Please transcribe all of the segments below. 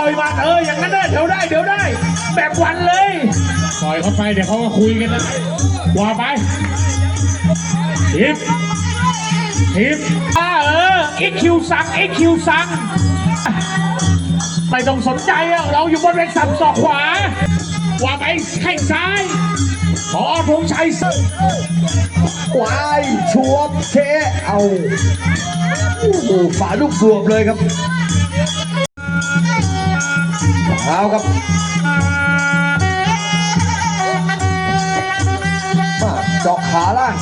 ต่อยหมาเอออย่างนั้นได้เดี๋ยวได้เดี๋ยวได้ แบบวันเลยปล่อยเขาไปเดี๋ยวเขาก็คุยกันนะว่าไปทิปทิปอ่าเอออีคิวสั่งอีคิวสั่งไม่ต้องสนใจอะเราอยู่บนเวทีสับศอกขวาว่าไปแข้งซ้ายพอธงชัยซึ่งวายชัวบเทเอาโอ้โหฝาลูกบวบเลยครับ เอาครับมาเจาะขาล่าง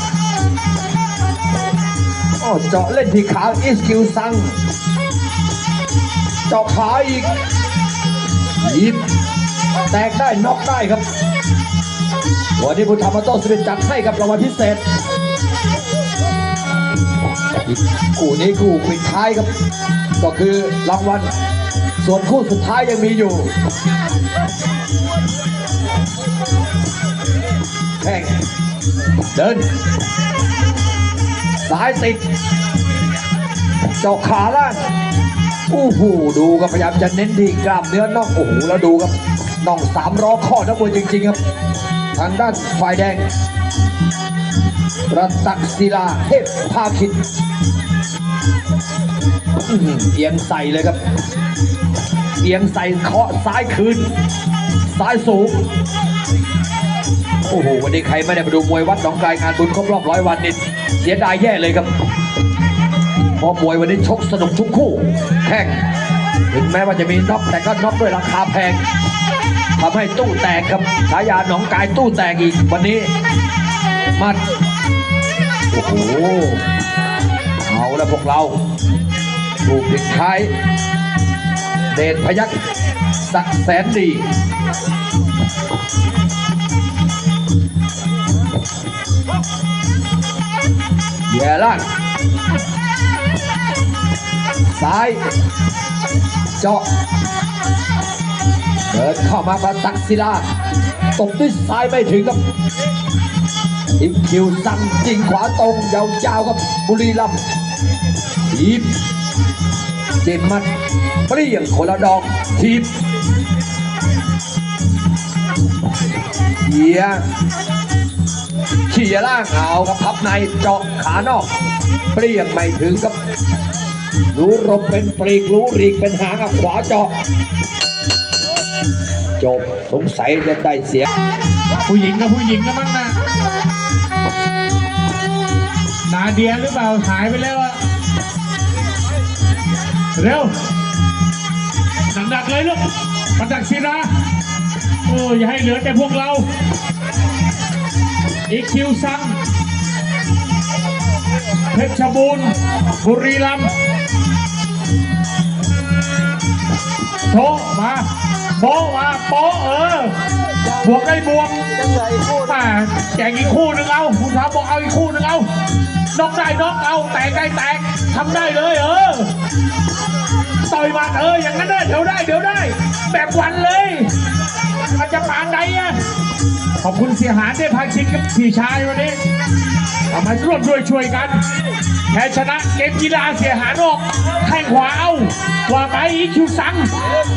อ้เจาะเล่นที่ขาอิสกิลซังเจาะขาอีกยิบแตกได้น็อกได้ครับ วันนี้บุญธรรมโต้สิริจัดให้กับรางวัลพิเศษกูนี้คู่ปิดท้ายครับ ก็คือรางวัล ส่วนคู่สุดท้ายยังมีอยู่แข่งเดินสายติด เจาะขาล่างโอ้โหดูครับพยายามจะเน้นที่กล้ามเนื้อน่องโอ้โหแล้วดูครับน่องสามล้อข้อนักมวยจริง ๆ ครับ ทางด้านฝ่ายแดงประตักศิลาเทพภาคินเอียงใส่เลยครับ อียงใส่เคาะซ้ายคืน ซ้ายสูง โอ้โห วันนี้ใครไม่ได้มาดูมวยวัดหนองกายงานบุญครบรอบร้อยวันนี่เสียดายแย่เลยครับเพราะมวยวันนี้ชกสนุกทุกคู่ แข่ง ถึงแม้ว่าจะมีน็อกแต่ก็น็อกด้วยราคาแพงทำให้ตู้แตกครับฉายาหนองกายตู้แตกอีกวันนี้มาโอ้โหเอาล้วพวกเราถูกปิดท้าย เดชพยักสักแสนดีแย่ล่างซ้าย เจาะ เดินเข้ามาประตักศิลาตบด้วยซ้ายไม่ถึงครับอีกคิวสั่งจริงขวาตรงยาวๆครับบุรีรัมย์ทีบ เจมมัดเปรี้ยงคนละดอกทีบเขียเขียล่างเอาครับพับในเจาะขานอก เปรี้ยงไม่ถึงครับรู้รบเป็นปลีกรู้รีกเป็นหางขวาเจาะจบสงสัยจะได้เสีย ผู้หญิงกับผู้หญิงกันมั้งนะนาเดียหรือเปล่าหายไปแล้วอะ เร็วหนักๆเลยลูกมาจากศิราโอ้อย่าให้เหลือแต่พวกเรา อีคิวซังเพชรบูรณ์บุรีรัมย์โชว์มาโป๊ะมาโป๊ะเออบวกได้บวกมาแจกอีกคู่หนึ่งเอาคุณท้าบอกเอาอีกคู่หนึ่งเอา น็อกได้น็อกเอาแตกได้แตกทำได้เลยเออต่อยมาเอออย่างนั้นได้เดี๋ยวได้เดี๋ยวได้ แบบวันเลยมันจะปานใดอะขอบคุณเสียหายได้พาชินกับพี่ชายวันนี้ทำให้ร่วมด้วยช่วยกันแพ้ชนะเกมกีฬาเสียหายออกแข้งขวาเอาว่าไปอีคิวสัง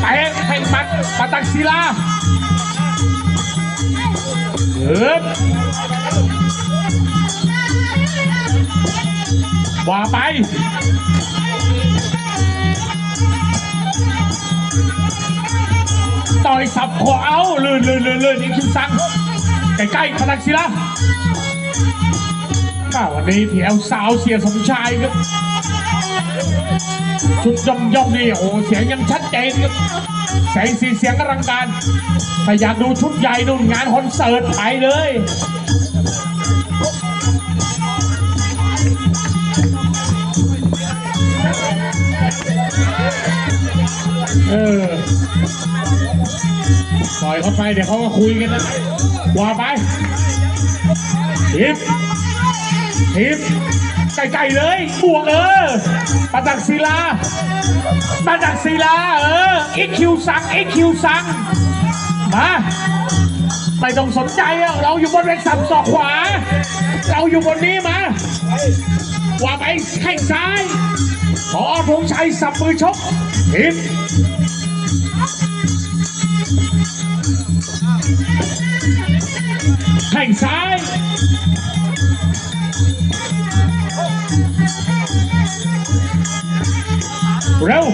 แตะแข้งหมัดปาตักศิลาเอิบ ว่าไป ต่อยสับขอเอาลื่นลื่นลื่นลื่นอีคิวสังใกล้ๆพลังศิลาข้าวันนี้แถวสาวเสียสมชายครับชุดย่อมย่อมนี่โอ้เสียงยังชัดเจนครับแสงสีเสียงอลังการถ้าอยากดูชุดใหญ่นู่นงานคอนเสิร์ตไปเลย เออปล่อยเขาไปเดี๋ยวเขาก็คุยกันนะว่าไปทิปทิปใกล้ๆเลยบวกเออปาตักศิลาปาตักศิลาเอออีคิวสั่งอีคิวสั่งมาไม่ต้องสนใจอะเราอยู่บนเวทสับศอกขวา เราอยู่บนนี้มา ว่าไปแข้งซ้ายพอธงชัยสับมือชกทิปแข่งซ้ายเร็ว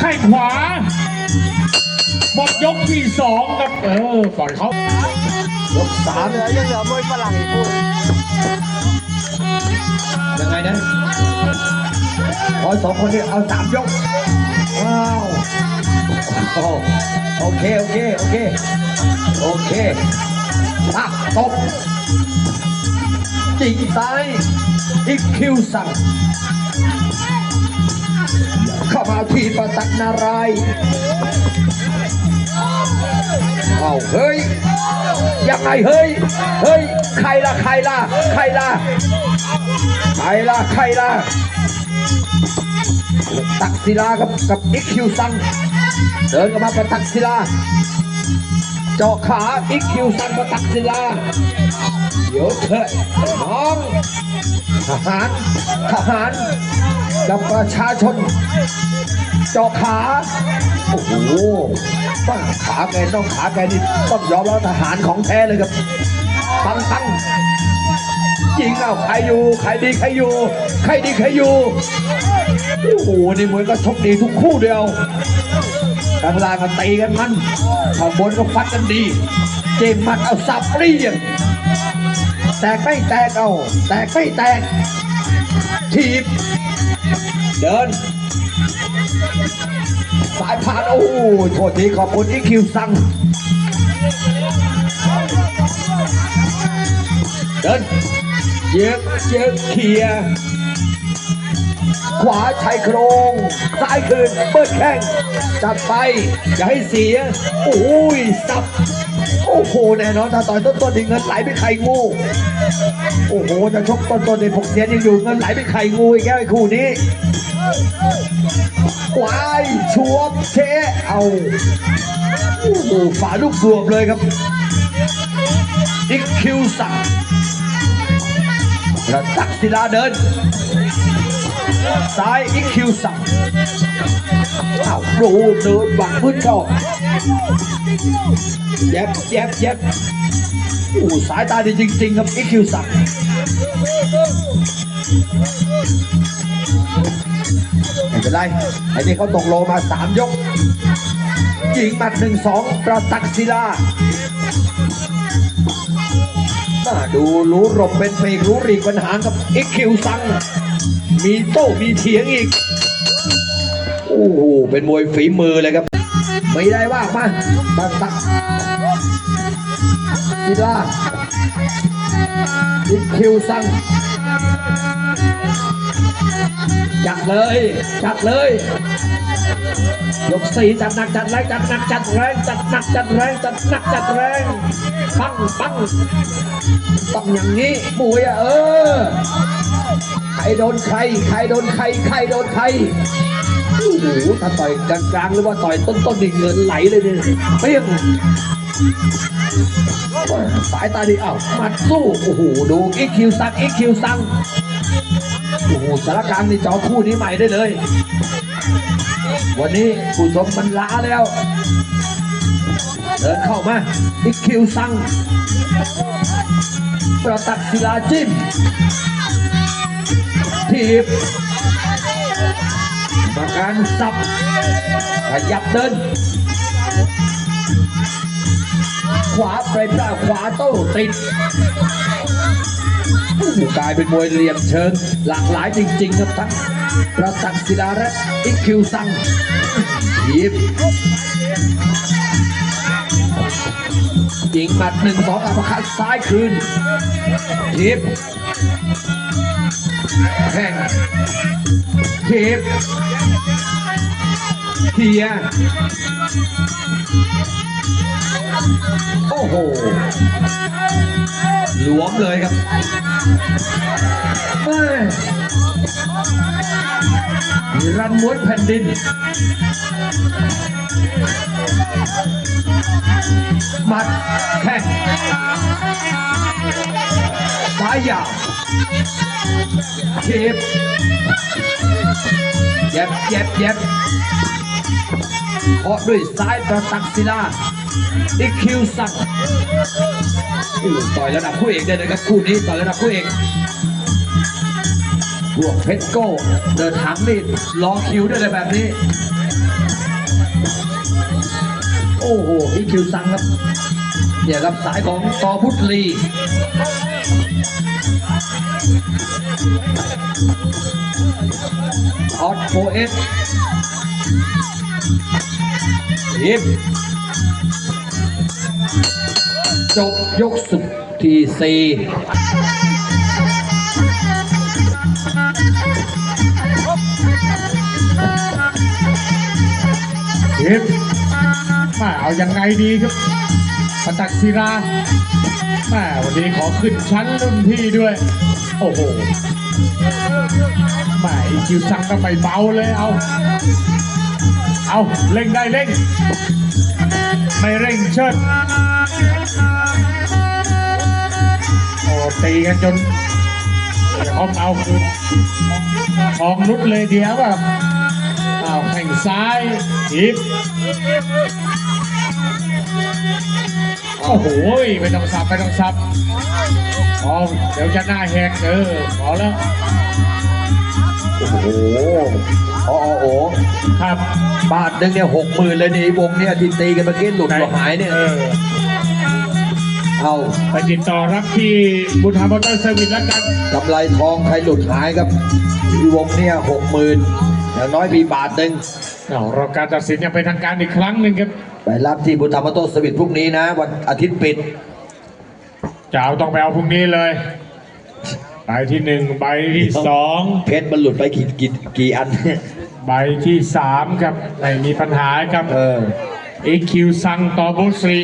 แข่งขวาหมดยกที่สองครับเออก่อนเขา ยกสามเหลือยังเหลือมวยฝรั่งอีกคู่ยังไงนะขอสองคนนี้เอาสามยก ว้าวโอ้โอเค โอเค โอเค โอเคอะตบจิงซ้ายอีกคิวสั่งเข้ามาที่ประตักนารายณ์เอาเฮ้ยยังไงเฮ้ยเฮ้ยใครล่ะใครล่ะใครล่ะใครล่ะใครล่ะตักศิลากับกับอิคิวซังเดินกันมาประตักศิลา เจาะขาอีคิวซังประตักศิลาเดี๋ยวเถอะน้องทหารทหารกับประชาชน เจาะขา โอ้โหว่าขาแกต้องขาแกนี่ต้องยอมแล้วทหารของแท้เลยครับตั้งตั้งยิงเอาใครอยู่ใครดีใครอยู่ใครดีใครอยู่โอ้โหนี่มวยก็ชกดีทุกคู่เดียวางล่างก็ตีกันมันข้างบนก็ฟัดกันดี เจมมัดเอาสับเปรี้ยงแตกไม่แตกเอาแตกไม่แตกทีบ เดิน สายผ่านโอ้โหโทษทีขอบคุณอีคิวซังเดินเยอกเยอกเคลียร์ ขวาชายโครงซ้ายคืนเปิดแข้งจัดไป อย่าให้เสีย โอ้ยสับ โอ้โหแน่นอนถ้าต่อยต้นๆนี่เงินไหลไปไข่งูโอ้โหจะชกต้นๆในผมเสียยังอยู่เงินไหลไปไข่งูอีกแล้วไอ้คู่นี้วายชวบเชะเอาโอ้โหฝาลูกบวบเลยครับอีกคิวสั่งระตักศิลาเดิน ซ้ายอีคิวสั่งอ้าวรูเดินบังพื้นเข้าเย็บเย็บเย็บโอ้สายตาดีจริงๆครับอีคิวสั่งไม่เป็นไรไอ้นี่เขาตกโลมาสามยกยิงหมัดหนึ่งสองประตักศิลา น่าดูรู้รบเป็นเพลงรู้รีกปัญหากับอีกคิวซัง มีโต้มีเถียงอีก โอ้โห เป็นมวยฝีมือเลยครับ ไม่ได้ว่ามาประตักศิลาอีกคิวซัง จัดเลย จัดเลย ยกสี่จัดหนักจัดแรงจัดหนักจัดแรงจัดหนักจัดแรงจัดหนักจัดแรงปังปังต้องอย่างนี้มวยอะเออใครโดนใครใครโดนใครใครโดนใครโอ้โหถ้าต่อยกลางๆหรือว่าต่อยต้นๆนี่เงินไหลเลยเนี่ยเปี้ยง สายตาดีอ้าวหมัดสู้ โอ้โห ดูอีคิวซังอีคิวซัง โอ้โห สารกลารนี่จอคู่นี้ใหม่ได้เลย วันนี้ผู้ชมมันล้าแล้ว เดินเข้ามาอีคิวซัง ประตักศิลาจิ้มทีบมาการสับขยับเดิน ขวาไปปราขวาโต้ติดกลายเป็นมวยเหลี่ยมเชิง หลากหลายจริงๆครับทั้งประตักศิลาและอิคิวซังทีบยิงหมัดหนึ่งสองอัปคัดซ้ายคืนทีบแข่งทีบเทีย โอ้โหหลวมเลยครับรันม้วนแผ่นดิน มัดแข้งซ้ายยาวทีบเย็บเย็บเย็บ เคาะด้วยซ้ายประตักศิลาอีคิวสั่งต่อยระดับคู่เอกได้เลยครับคู่นี้ต่อยระดับคู่เอกพวกเพชรโก้เดินทางนี่รอคิวได้เลยแบบนี้ โอ้โหอีคิวสังครับเนี่ยครับสายของตอพุทธลีออสโฟเอส ยิบจบยกสุดที่สี่ทิพย์มาเอายังไงดีครับปตักศิลาแม่วันนี้ขอขึ้นชั้นรุ่นพี่ด้วย โอ้โหแม่อีคิวสั่งก็ไม่เบาเลยเอา เอาเร่งได้เร่ง ไม่เร่งเชิดโอ้ตีกันจนเอาเอาคืนทองรุดเลยเดียวแบบอ้าแข่งซ้ายทิพย์โอ้โหไม่ต้องสับไม่ต้องสับพอเดี๋ยวจะหน้าแหกเออพอแล้ว โอ้โห โอ้โหครับ บาทหนึ่งเนี่ยหกหมื่นเลยนี่วงเนี่ยที่ตีกันเมื่อกี้หลุดหายเนี่ย เออเอาไปติดต่อรับที่บุญธรรมมอเตอร์เซอร์วิสแล้วกัน กำไรทองใครหลุดหายครับที่วงเนี่ยหกหมื่นอย่างน้อยมีบาทหนึ่งเอารอการตัดสินอย่างเป็นทางการอีกครั้งหนึ่งครับไปรับที่บุญธรรมโตสวิตพรุ่งนี้นะ วันอาทิตย์ปิดจะเอาต้องไปเอาพรุ่งนี้เลยใบที่หนึ่งใบที่สองเพชรมันหลุดไปกี่กี่กี่อัน ใบที่สามครับไม่มีปัญหาครับเอออีคิวซังต่อบุสรี